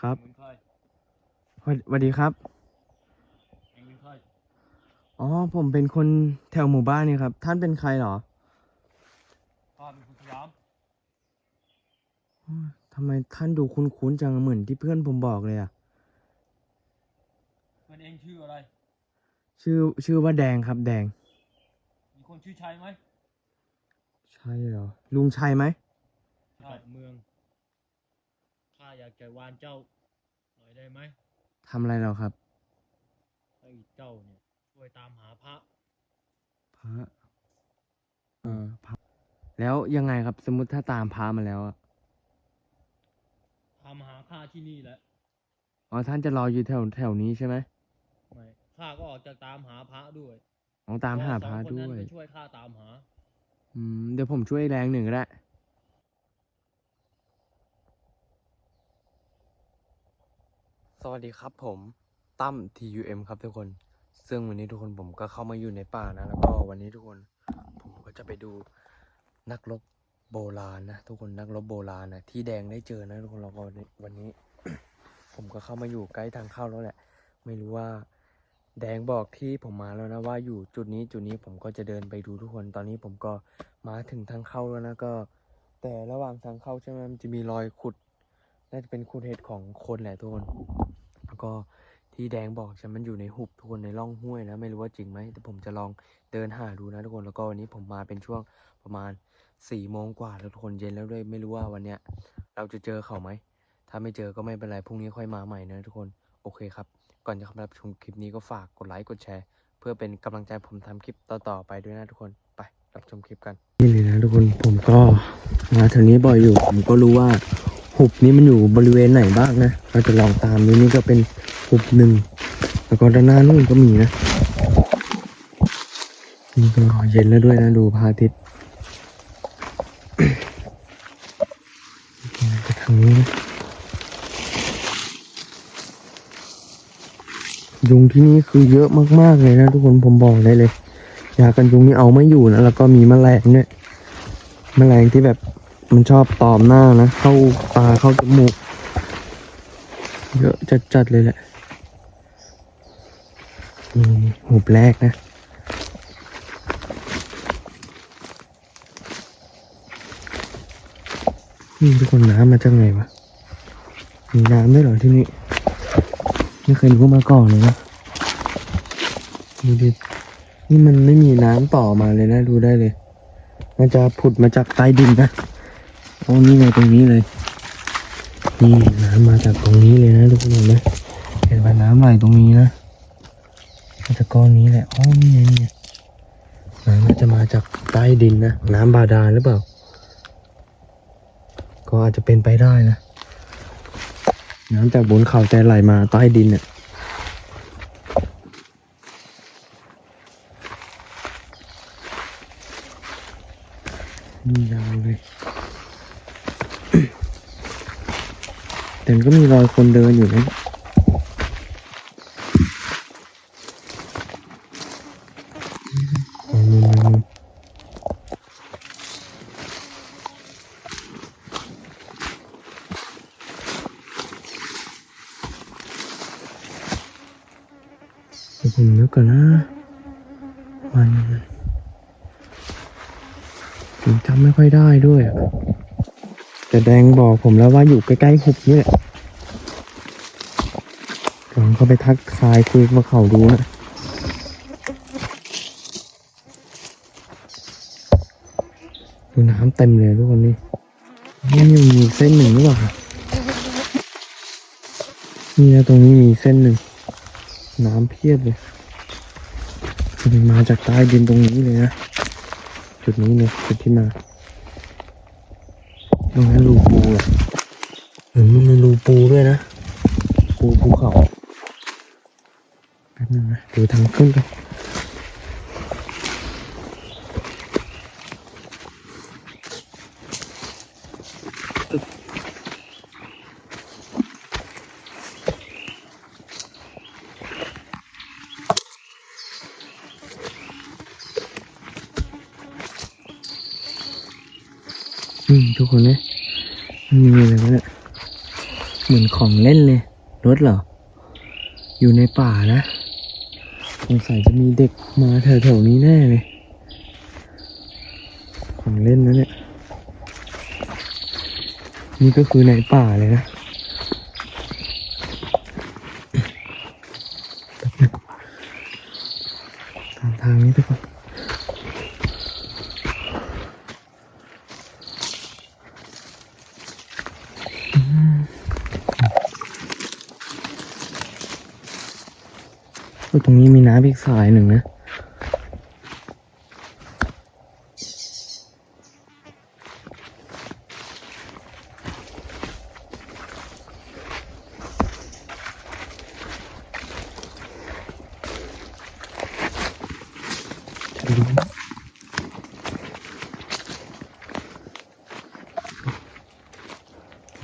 ครับเองเป็นใครสวัสสวัสดีครับ เองเป็นใครอ๋อ ผมเป็นคนแถวหมู่บ้านนี่ครับ ท่านเป็นใครเหรอข้าเป็นคนสยาม อ๋อทำไมท่านดูคุ้นๆจังเหมือนที่เพื่อนผมบอกเลยอะเพื่อนเองชื่ออะไร ชื่อชื่อว่าแดงครับแดง มีคนชื่อชัยไหมใช่เหรอ ลุงชัยไหม ใช่ เมืองข้า อยากจะวานเจ้าหน่อยได้ไหมทำอะไรเราครับ ให้เจ้าเนี่ยช่วยตามหาพระ พระเออพระแล้วยังไงครับ สมมติถ้าตามพระมาแล้วอะตามหาข้าที่นี่แหละอ๋อท่านจะรออยู่แถวแถวนี้ใช่ไหมไม่ข้าก็ออกจะตามหาพระด้วยอ๋อตามหาพระเพาะสองคนด้นั้นวยไปช่วยข้าตามหา อืมเดี๋ยวผมช่วยแรงหนึ่งก็ได้ สวัสดีครับผมตั้ม TUM ครับทุกคน ซึ่งวันนี้ทุกคนผมก็เข้ามาอยู่ในป่านะ แล้วก็วันนี้ทุกคนผมก็จะไปดูนักรบโบราณนะทุกคนนักรบโบราณนะที่แดงได้เจอนะทุกคนแล้วก็วันนี้วันนี้ ผมก็เข้ามาอยู่ใกล้ทางเข้าแล้วแหละ ไม่รู้ว่า แดงบอกที่ผมมาแล้วนะว่าอยู่จุดนี้จุดนี้ผมก็จะเดินไปดูทุกคนตอนนี้ผมก็มาถึงทางเข้าแล้วนะก็ แต่ระหว่างทางเข้าใช่ไหมมันจะมีรอยขุดน่าจะเป็นขุดเห็ดของคนแหละทุกคน แล้วก็ที่แดงบอกใช่ไหมมันอยู่ในหุบทุกคนในร่องห้วยนะไม่รู้ว่าจริงไหมแต่ผมจะลองเดินหาดูนะทุกคนแล้วก็วันนี้ผมมาเป็นช่วงประมาณสี่โมงกว่าแล้วทุกคนเย็นแล้วด้วยไม่รู้ว่าวันเนี้ยเราจะเจอเขาไหมถ้าไม่เจอก็ไม่เป็นไรพรุ่งนี้ค่อยมาใหม่นะทุกคนโอเคครับ ก่อนจะเข้ารับชมคลิปนี้ก็ฝากกดไลค์กดแชร์ เพื่อเป็นกำลังใจผมทำคลิปต่อๆไปด้วยนะทุกคนไปรับชมคลิปกันนี่เลยนะทุกคนผมก็มาแถวนี้บ่อยอยู่ผมก็รู้ว่า หุบนี้มันอยู่บริเวณไหนบ้างนะ เราจะลองตามดูนี่ก็เป็นหุบหนึ่ง แล้วก็ด้านหน้านู่นก็มีนะนี่ก็เย็นแล้วด้วยนะดูพระอาทิตย์ไปทางนี้นะยุงที่นี่คือเยอะมากๆเลยนะทุกคนผมบอกได้เลยยากันยุงนี่เอาไม่อยู่นะแล้วก็มีแมลงเนี่ยแมลงที่แบบ มันชอบตอมหน้านะ เข้าตาเข้าจมูก เยอะจัดๆเลยแหละ นี่หุบแรกนะนี่ทุกคนน้ำมาจากไหนวะ มีน้ำด้วยเหรอที่นี่ ไม่เคยรู้มาก่อนเลยนะ ดูดิ นี่มันไม่มีน้ำต่อมาเลยนะ ดูได้เลยมันจะผุดมาจากใต้ดินนะ โอ้นี่ไงตรงนี้เลย นี่น้ำมาจากตรงนี้เลยนะทุกคนเห็นไหมเห็นว่าน้ำไหลตรงนี้นะมาจากก้อนนี้แหละอ๋อนี่ไงนี่น้ำมันจะมาจากใต้ดินนะน้ำบาดาลหรือเปล่า ก็อาจจะเป็นไปได้นะน้ำจากบนเขาแต่ไหลมาใต้ดินเนี่ยนี่ยาวเลย แต่ก็มีรอยคนเดินอยู่นะเอามุมเอามุมเดี๋ยวผมนึกก่อนนะ มันผมจำไม่ค่อยได้ด้วยอะแต่แดงบอกผมแล้วว่าอยู่ใกล้ๆหุบนี่แหละลองเข้าไปทักทายคุยกับเขาดูนะดูน้ำเต็มเลยทุกคนนี่นี่ยังมีเส้นหนึ่งหรือเปล่านี่นะตรงนี้มีเส้นหนึ่ง น้ำเพียบเลยมันมาจากใต้ดินตรงนี้เลยนะ จุดนี้เนี่ยจุดที่มา ตรงนั้นรูปูอะเออมันมีรูปูด้วยนะ ปูภูเขาแป๊บนึงนะดูทางขึ้นกันอืมทุกคนเนี่ย มีอะไรวะเนี่ยเหมือนของเล่นเลยรถเหรอ อยู่ในป่านะสงสัยจะมีเด็กมาแถวๆนี้แน่เลย ของเล่นนะเนี่ย นี่ก็คือในป่าเลยนะตามทางนี้ทุกคนอืมโอ้ยตรงนี้มีน้ำอีกสายหนึ่งนะ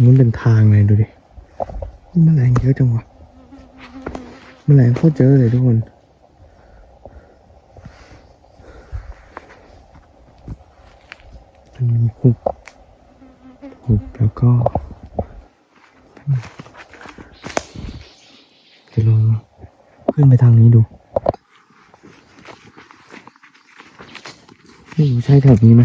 มันเป็นทางเลยดูดินี่แมลงเยอะจังวะ แมลงโคตรเยอะเลยทุกคน มันมี หุบหุบแล้วก็จะลองขึ้นไปทางนี้ดูไม่รู้ใช่แถบนี้ไหม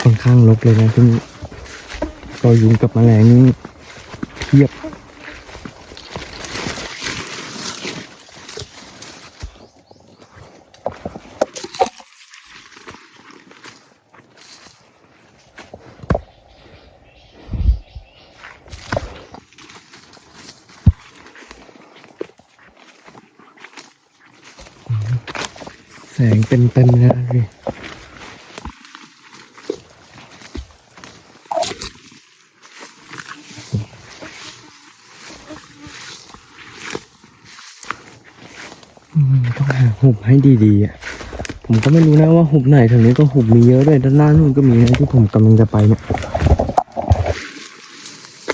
ค่อนข้างลกเลยนะที่นี่ ก็ยุงกับแมลงนี่เทียบแสงเต็มเต็มๆเลยนะพี่ อืมต้อง หุบให้ดีๆอะผมก็ไม่รู้นะว่าหุบไหนแถวนี้ก็หุบมีเยอะด้วยด้านหน้านู่นก็มีนะที่ผมกำลังจะไปเนี่ย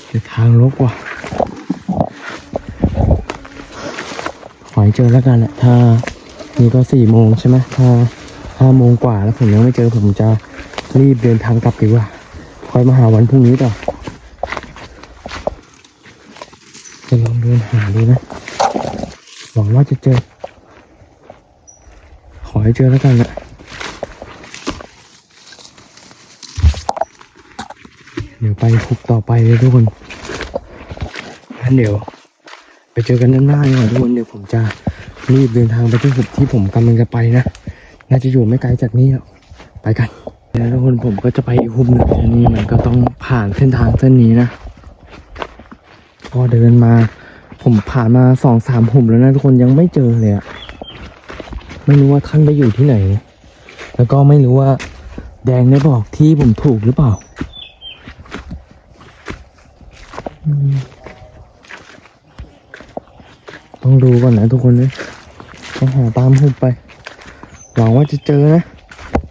แต่ทางลกว่ะขอให้เจอแล้วกันแหละถ้านี่ก็สี่โมงใช่ไหมถ้าห้าโมงกว่าแล้วผมยังไม่เจอผมจะรีบเดินทางกลับดีกว่าคอยมาหาวันพรุ่งนี้ต่อจะลองเดินหาดูนะ หวังว่าจะเจอ อให้เจอแล้วกันแหละเดี๋ยวไปคุกต่อไปเลยทุกคนงั้นเดี๋ยว ไปเจอกันด้านหน้าดีกว่าทุกคนเดี๋ยวผมจะรีบเดินทางไปที่หุบที่ผมกำลังจะไปนะ น่าจะอยู่ไม่ไกลจากนี้หรอกไปกันแล้วทุกคนผมก็จะไปอีกหุบหนึ่งอันนี้มันก็ต้องผ่านเส้นทางเส้นนี้นะพอเดินมา ผมผ่านมาสองสามหุบแล้วนะทุกคนยังไม่เจอเลยอะ ไม่รู้ว่าท่านไปอยู่ที่ไหน แล้วก็ไม่รู้ว่า แดงได้บอกที่ผมถูกหรือเปล่าต้องดูก่อนนะทุกคนนะต้องหาตามหุบไป หวังว่าจะเจอนะ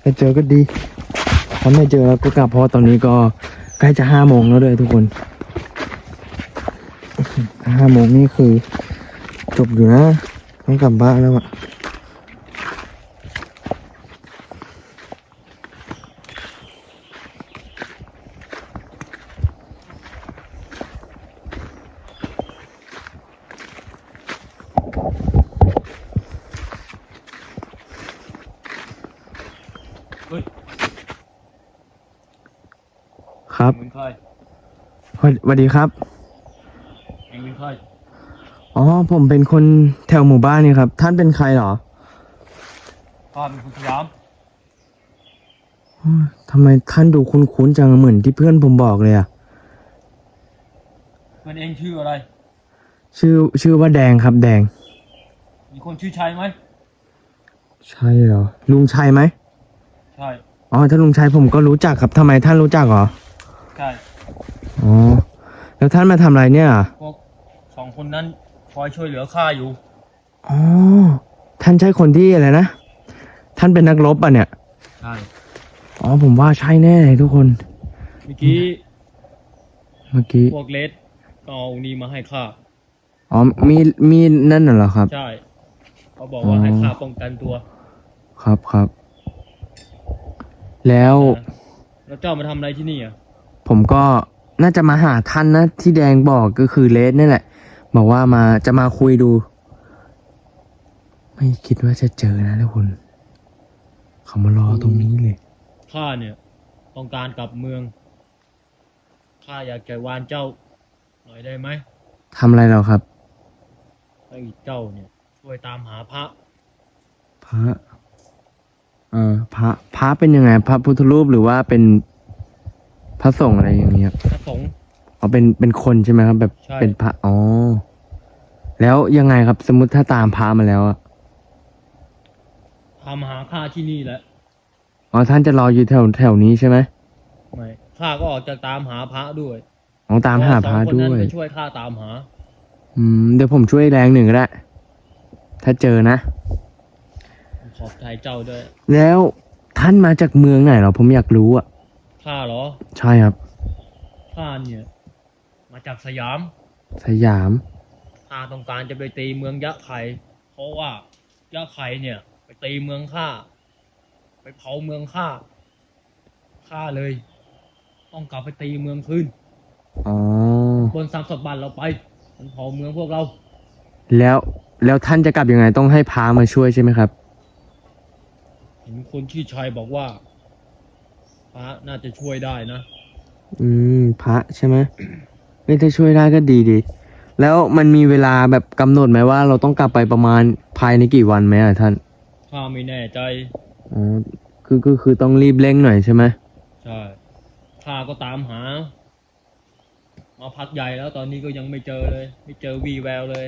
ถ้าเจอก็ดีถ้าไม่เจอแล้วก็กลับเพราะตอนนี้ก็ใกล้จะห้าโมงแล้วด้วยทุกคนห้าโมงนี่คือ จบอยู่นะ ต้องกลับบ้านแล้วอะ ครับเองเป็นใครสวัสดีครับ เองเป็นใครอ๋อ ผมเป็นคนแถวหมู่บ้านนี่ครับ ท่านเป็นใครเหรอข้าเป็นคนสยามอ๋อทำไมท่านดูคุ้นๆจังเหมือนที่เพื่อนผมบอกเลยอะเพื่อนเองชื่ออะไร ชื่อชื่อว่าแดงครับ แดง มีคนชื่อชัยไหม ใช่เหรอ ลุงชัยไหมใช่ อ๋อ ถ้าลุงชัยผมก็รู้จักครับทำไมท่านรู้จักเหรอใช่อ๋อแล้วท่านมาทำอะไรเนี่ยพวกสองคนนั้นคอยช่วยเหลือข้าอยู่ อ๋อท่านใช่คนที่อะไรนะท่านเป็นนักรบอะเนี่ยใช่อ๋อผมว่าใช่แน่เลยทุกคน เมื่อกี้เมื่อกี้พวกเลสก็เอานี่มาให้ข้าอ๋อมีดมีดนั่นน่ะเหรอครับ ใช่เขาบอกว่าอ๋อให้ข้าป้องกันตัวครับครับแล้วนะแล้วเจ้ามาทำอะไรที่นี่อะ ผมก็น่าจะมาหาท่านนะ ที่แดงบอกก็คือเลสนี่แหละบอกว่ามาจะมาคุยดู ไม่คิดว่าจะเจอนะทุกคนเขามารอตรงนี้เลยข้าเนี่ย ต้องการกลับเมืองข้าอยากจะวานเจ้า หน่อยได้ไหมทำอะไรเราครับ ให้เจ้าเนี่ย ช่วยตามหาพระ พระ เอ่อพระ พระเป็นยังไง พระพุทธรูปหรือว่าเป็น พระสงฆ์อะไรอย่างเงี้ยพระสงฆ์ อ๋อเป็นเป็นคนใช่ไหมครับ แบบใช่ เป็นพระอ๋อแล้วยังไงครับ สมมติถ้าตามพระมาแล้วอะทำหาข้าที่นี่แหละอ๋อท่านจะรออยู่แถวแถวนี้ใช่ไหมไม่ข้าก็ออกจะตามหาพระด้วยอ๋อตามหาพระเพาะสองคนด้นั้นวยไปช่วยข้าตามหา อืมเดี๋ยวผมช่วยแรงหนึ่งก็ได้ ถ้าเจอนะ ขอบใจเจ้าด้วยแล้วท่านมาจากเมืองไหนเหรอผมอยากรู้อะ ข้าเหรอ ใช่ครับข้าเนี่ย มาจากสยาม สยาม ข้าต้องการจะไปตีเมืองยะไข่เพราะว่ายะไข่เนี่ย ไปตีเมืองข้า ไปเผาเมืองข้า ข้าเลย ต้องกลับไปตีเมืองคืนอ๋อบนสามสบันเราไป มันเผาเมืองพวกเรา แล้วแล้วท่านจะกลับยังไงต้องให้พามาช่วยใช่ไหมครับ เห็นคนที่อชัยบอกว่า พระน่าจะช่วยได้นะ อืม พระใช่ไหมไม่ถ้าช่วยได้ก็ดีดี แล้วมันมีเวลาแบบกำหนดไหมว่าเราต้องกลับไปประมาณภายในกี่วันไหมอะท่านข้าไม่แน่ใจ อ๋อคือคือคือต้องรีบเร่งหน่อยใช่ไหมใช่ข้าก็ตามหา มาพักใหญ่แล้วตอนนี้ก็ยังไม่เจอเลย ไม่เจอวีแววเลย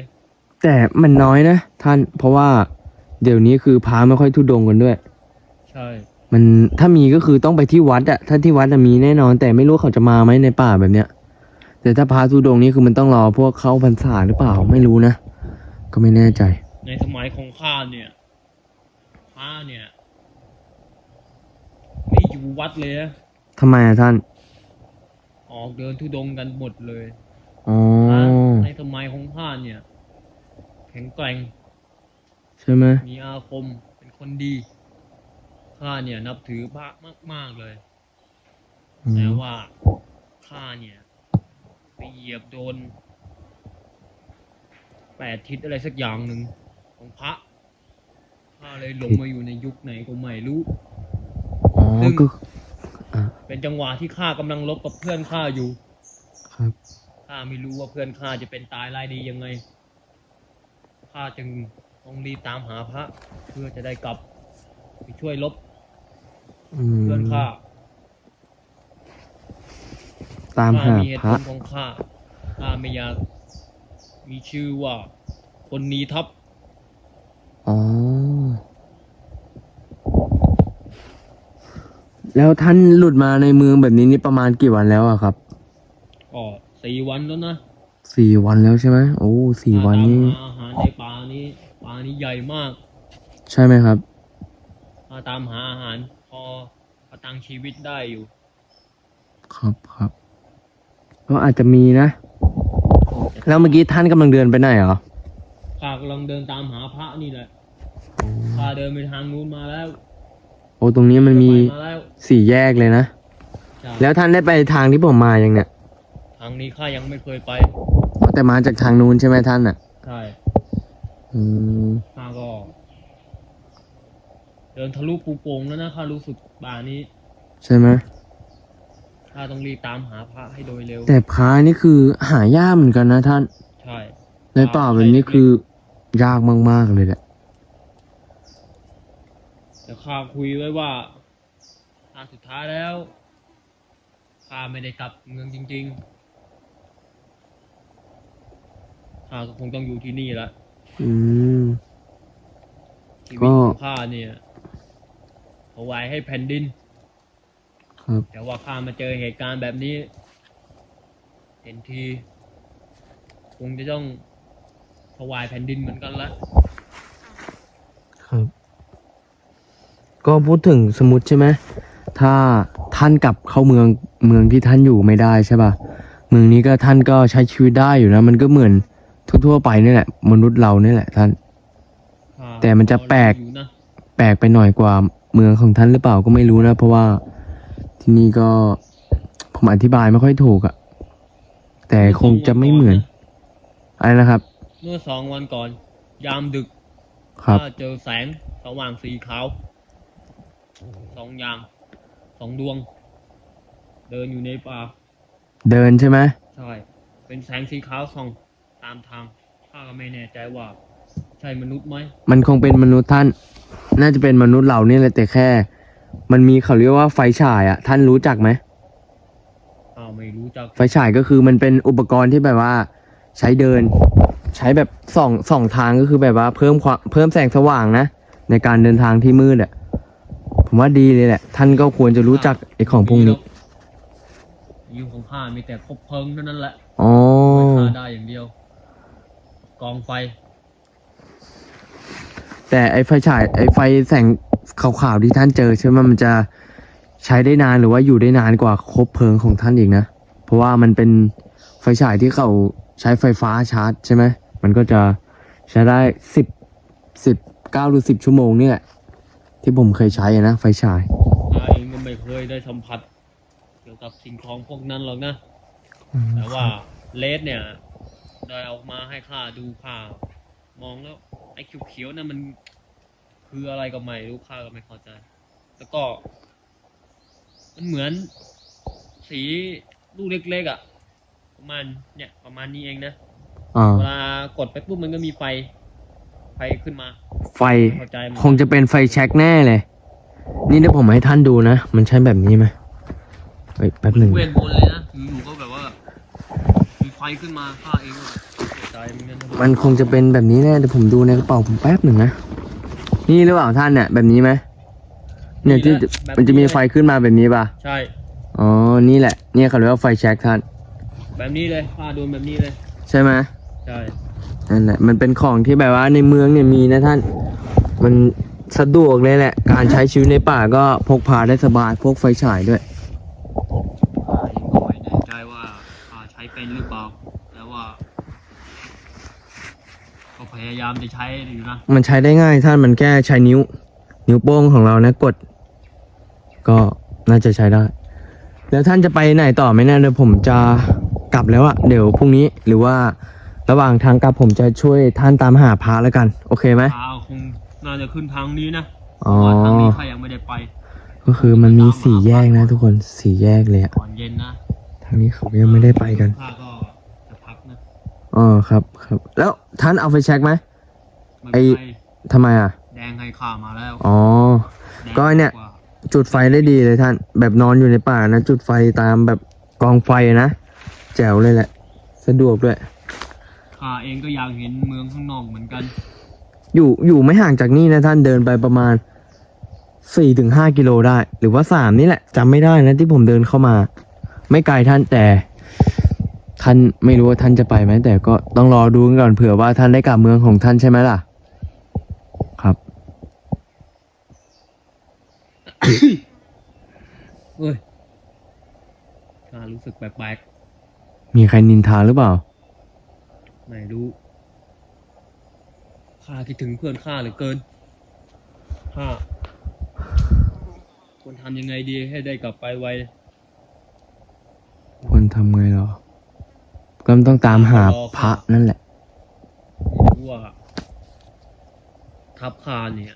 แต่มันน้อยนะท่านเพราะว่าเดี๋ยวนี้คือพาไม่ค่อยทุดงกันด้วย ใช่ มันถ้ามีก็คือต้องไปที่วัดอะถ้าที่วัดอะมีแน่นอน แต่ไม่รู้เขาจะมาไหมในป่าแบบเนี้ย แต่ถ้าพาทุดงนี่คือมันต้องรอพวกเข้าพรรษาหรือเปล่าไม่รู้นะ ก็ไม่แน่ใจ ในสมัยของข้าเนี่ยพระเนี่ยไม่อยู่วัดเลยนะทำไมอะท่าน ออกเดินทุดงค์กันหมดเลยอ๋อ พระในสมัยของข้าเนี่ย แข็งแกร่ง ใช่ไหมมีอาคมเป็นคนดี ข้าเนี่ยนับถือพระมาก ๆเลยอืมแต่ว่าข้าเนี่ยไปเหยียบโดนแปดทิศอะไรสักอย่างหนึ่งของพระข้าเลยหลงมาอยู่ในยุคไหนก็ไม่รู้อ๋อซึ่งก็อะเป็นจังหวะที่ข้ากำลังลบกับเพื่อนข้าอยู่ ครับข้าไม่รู้ว่าเพื่อนข้าจะเป็นตายรายดียังไงข้าจึงต้องรีบตามหาพระ เพื่อจะได้กลับไปช่วยลบ อืมเพื่อนข้าตามข้าหามีเหตุพผระลของข้าข้าไม่อยากมีชื่อว่าคนหนีทัพอ๋อ แล้วท่านหลุดมาในเมืองแบบนี้นี่ประมาณกี่วันแล้วอะครับก็สี่วันแล้วนะสี่วันแล้วใช่ไหมโอ้สี่วันข้านี่ตามหาอาหารในป่านี้ป่านี้ใหญ่มากใช่ไหมครับ ข้าตามหาอาหารพ อประทังชีวิตได้อยู่ ครับครับก็อาจจะมีนะ แล้วเมื่อกี้ท่านกำลังเดินไปไหนเหรอข้ากำลังเดินตามหาพระนี่แหละข้าเดินไปทางนู้นมาแล้วโอ้ตรงนี้มันมีไปมาแล้วสี่แยกเลยนะ ใช่แล้วท่านได้ไปทางที่ผมมายังเนี่ยทางนี้ข้ายังไม่เคยไป แต่มาจากทางนู้นใช่ไหมท่านอะ ใช่อืมข้าก็ เดินทะลุปูโป่งแล้วนะข้ารู้สึกป่านี้ใช่ไหมข้าต้องรีบตามหาพระให้โดยเร็ว แต่พระนี่คือหายากเหมือนกันนะท่าน ใช่ในป่าแบบนี้คือยากมากๆเลยแหละแต่ข้าคุยไว้ว่าถ้าสุดท้ายแล้วข้าไม่ได้กลับเมืองจริงๆข้าก็คงต้องอยู่ที่นี่ละอืมชีวิตของก็ข้าเนี่ย ถวายให้แผ่นดิน ครับ แต่ว่าข้ามาเจอเหตุการณ์แบบนี้ เห็นทีคงจะต้องถวายแผ่นดินเหมือนกันละ ครับ ก็พูดถึงสมมติใช่ไหมถ้าท่านกลับเข้าเมืองเมืองที่ท่านอยู่ไม่ได้ใช่ป่ะเมืองนี้ก็ท่านก็ใช้ชีวิตได้อยู่นะ มันก็เหมือนทั่วๆไปนี่แหละ มนุษย์เรานี่แหละท่านข้าแต่มันจะแปลกอยู่นะแปลกไปหน่อยกว่า เมืองของท่านหรือเปล่าก็ไม่รู้นะ เพราะว่าที่นี่ก็ผมอธิบายไม่ค่อยถูกอะแต่คงจะไม่เหมือน อะไรนะครับ เมื่อสองวันก่อน ยามดึกครับข้าเจอแสงสว่างสีขาวสองอย่างสองดวง เดินอยู่ในป่า เดินใช่ไหมใช่เป็นแสงสีขาวส่องตามทางข้าก็ไม่แน่ใจว่า ใช่มนุษย์ไหมมันคงเป็นมนุษย์ท่าน น่าจะเป็นมนุษย์เรานี่แหละแต่แค่ มันมีเขาเรียกว่าไฟฉายอะท่านรู้จักไหมข้าไม่รู้จักไฟฉายก็คือมันเป็นอุปกรณ์ที่แบบว่า ใช้เดิน ใช้แบบส่องส่องทางก็คือแบบว่าเพิ่มความเพิ่มแสงสว่างนะ ในการเดินทางที่มืดอะผมว่าดีเลยแหละ ท่านก็ควรจะรู้จักไอ้ของพวกนี้อยู่ของข้ามีแต่คบเพลิงเท่านั้นแหละอ๋อไม่ฆ่าได้อย่างเดียว กองไฟ แต่ไอ้ไฟฉายไอ้ไฟแสงขาวๆที่ท่านเจอใช่ไหมมันจะใช้ได้นานหรือว่าอยู่ได้นานกว่าคบเพลิงของท่านอีกนะ เพราะว่ามันเป็นไฟฉายที่เขาใช้ไฟฟ้าชาร์จใช่ไหมมันก็จะใช้ได้สิบสิบเก้าหรือสิบชั่วโมงเนี่ยที่ผมเคยใช้อะนะ ไฟฉายข้าเองก็ไม่เคยได้สัมผัส เกี่ยวกับสิ่งของพวกนั้นหรอกนะ แต่ว่าเลสเนี่ย ได้เอามาให้ข้าดูข้ามองแล้ว ไอ้เขียวๆนั่นมัน คืออะไรก็ไม่รู้ข้าก็ไม่เข้าใจ แล้วก็ มันเหมือน สีลูกเล็กๆอะ่ะ ประมาณเนี่ย ประมาณนี้เองนะอ่าเวลากดไปปุ๊บมันก็มีไฟ ไฟขึ้นมาไฟไม่เข้าใจเหมือนคงจะเป็นไฟแช็กแน่เลย นี่เดี๋ยวผมให้ท่านดูนะ มันใช้แบบนี้ไหมเฮ้ยแป๊บหนึ่ง เวทมนต์เลยนะอยู่ๆก็แบบว่า มีไฟขึ้นมาข้าเองก็แบบตก ใจเหมือนกันนะมันคงจะเป็นแบบนี้แน่เดี๋ยวผมดูในกระเป๋าผมแป๊บหนึ่งนะ นี่หรือเปล่าท่านเนี่ย แบบนี้ไหมเนี่ยที่มันจะมีไฟขึ้นมาแบบนี้ป่ะ ใช่ อ๋อ นี่แหละ เนี่ยเขาเรียกว่าไฟแช็กท่าน แบบนี้เลยข้าโดนแบบนี้เลย ใช่ไหมใช่นั่นแหละ มันเป็นของที่แบบว่าในเมืองเนี่ยมีนะท่าน มันสะดวกเลยแหละ การใช้ชีวิตในป่าก็พกพาได้สบายพกไฟฉายด้วยข้าเองก็ไม่แน่ใจว่าข้าใช้เป็นหรือเปล่า แต่ว่า ก็ พยายามจะใช้อยู่นะมันใช้ได้ง่ายท่านมันแค่ใช้นิ้ว นิ้วโป้งของเรานะกด ก็น่าจะใช้ได้ แล้วท่านจะไปไหนต่อไหมเนี่ยเดี๋ยวผมจะกลับแล้วอะเดี๋ยวพรุ่งนี้หรือว่าระหว่างทางกลับผมจะช่วยท่านตามหาพระแล้วกัน โอเคไหมข้าคงน่าจะขึ้นทางนี้นะเพอ๋อราะว่าทางนี้ข้ายังไม่ได้ไป ก็คือมันมีสี่แยกนะทุกคนสี่แยกเลยอะก่อนเย็นนะ ทางนี้เขายังไม่ได้ไปกัน ข้าก็จะพักนะ อ๋อครับครับ แล้วท่านเอาไฟแช็กไหมไม่ไอ้เป็นไรทำไมอะแดงให้ข้ามาแล้วอ๋อ แดงก็เนี่ยกว่าจุดไฟได้ดีเลยท่าน แบบนอนอยู่ในป่านะ จุดไฟตามแบบกองไฟนะ แจ๋วเลยแหละ สะดวกด้วย ข้าเองก็อยากเห็นเมืองข้างนอกเหมือนกัน อยู่อยู่ไม่ห่างจากนี่นะท่านเดินไปประมาณสี่ถึงห้ากิโลได้ หรือว่าสามนี่แหละจำไม่ได้นะที่ผมเดินเข้ามา ไม่ไกลท่านแต่ ท่านไม่รู้ว่าท่านจะไปไหมแต่ก็ต้องรอดูกันก่อนเผื่อว่าท่านได้กลับเมืองของท่านใช่ไหมล่ะ ครับเฮ้ยข้ารู้สึกแปลกมีใครนินทาหรือเปล่า ๆไม่รู้ข้าคิดถึงเพื่อนข้าเหลือเกินข้าควรทำยังไงดีให้ได้กลับไปไว ควรทำไงหรอ ก็ต้องตามหาพระนั่นแหละไม่รู้ว่า ทับคาเนี่ย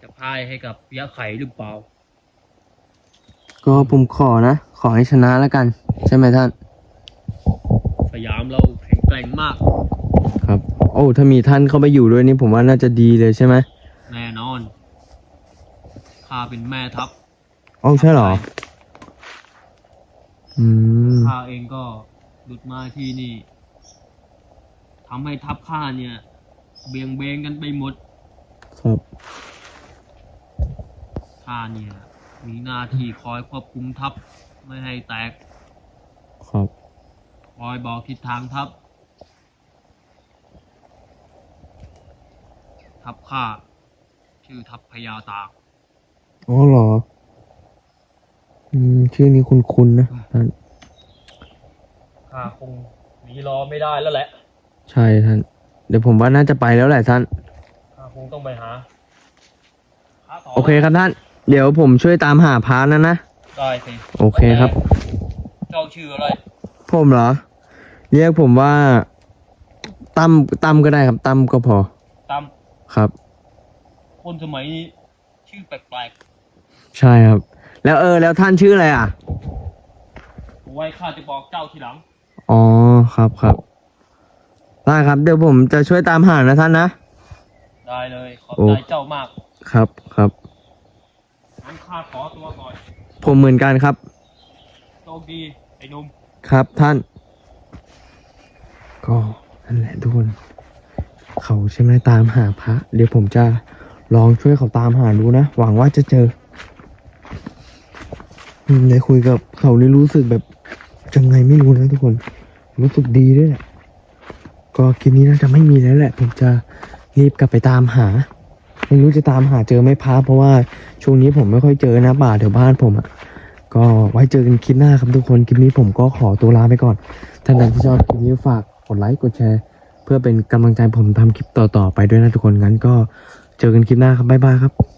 จะพ่ายให้กับยะไข่หรือเปล่า ก็ผมขอนะ ขอให้ชนะแล้วกัน ใช่ไหมท่าน สยามเราแข็งแกร่งมาก ครับ โอ้ ถ้ามีท่านเข้าไปอยู่ด้วยนี่ผมว่าน่าจะดีเลยใช่ไหมแน่นอนข้าเป็นแม่ทัพโอ้ใช่เหรอ อืม ข้าเองก็ หลุดมาที่นี่ทำให้ทัพข้าเนี่ย เบียงเบงกันไปหมดครับข้าเนี่ย มีหน้าที่คอยควบคุมทัพไม่ให้แตก ครับ คอยบอกทิศทางทัพ ทัพข้าชื่อทัพพญาตาก อ๋อเหรอ อืม ชื่อนี้คุ้นๆนะท่าน ข้าคงหนีรอไม่ได้แล้วแหละใช่ท่าน เดี๋ยวผมว่าน่าจะไปแล้วแหละท่าน ข้าคงต้องไปหาพระต่โอเคครับท่าน เดี๋ยวผมช่วยตามหาพานะนะ ได้สิโอเคครับ เจ้าชื่ออะไรผมเหรอ เรียกผมว่าตั้มตั้มก็ได้ครับตั้มก็พอตามครับ คนสมัยนี้ชื่อแปลกใช่ครับ แล้วเออ แล้วท่านชื่ออะไรอะๆไว้ข้าจะบอกเจ้าทีหลัง อ๋อครับครับได้ครับ เดี๋ยวผมจะช่วยตามหานะท่านนะ ได้เลยขอบโอ้ใจเจ้ามากครับครับงั้นข้าขอตัวก่อนผมเหมือนกันครับโชคดีไอ้หนุ่มครับท่าน ก็นั่นแหละทุกคนเขาใช่ไหมตามหาพระ เดี๋ยวผมจะลองช่วยเขาตามหาดูนะ หวังว่าจะเจออืมได้คุยกับเขานี่รู้สึกแบบจังไงไม่รู้นะทุกคน รู้สึกดีด้วยแหละ ก็คลิปนี้น่าจะไม่มีแล้วแหละ ผมจะรีบกลับไปตามหา ไม่รู้จะตามหาเจอไหม่พระเพราะว่าช่วงนี้ผมไม่ค่อยเจอนะป่าแถวบ้านผมอะก็ไว้เจอกันคลิปหน้าครับทุกคน คลิปนี้ผมก็ขอตัวลาไปก่อน ท่านใดที่ชอบคลิปนี้ฝากกดไลค์กดแชร์ เพื่อเป็นกำลังใจผมทำคลิปต่อๆไปด้วยนะทุกคนงั้นก็เจอกันคลิปหน้าครับบ๊ายบายครับ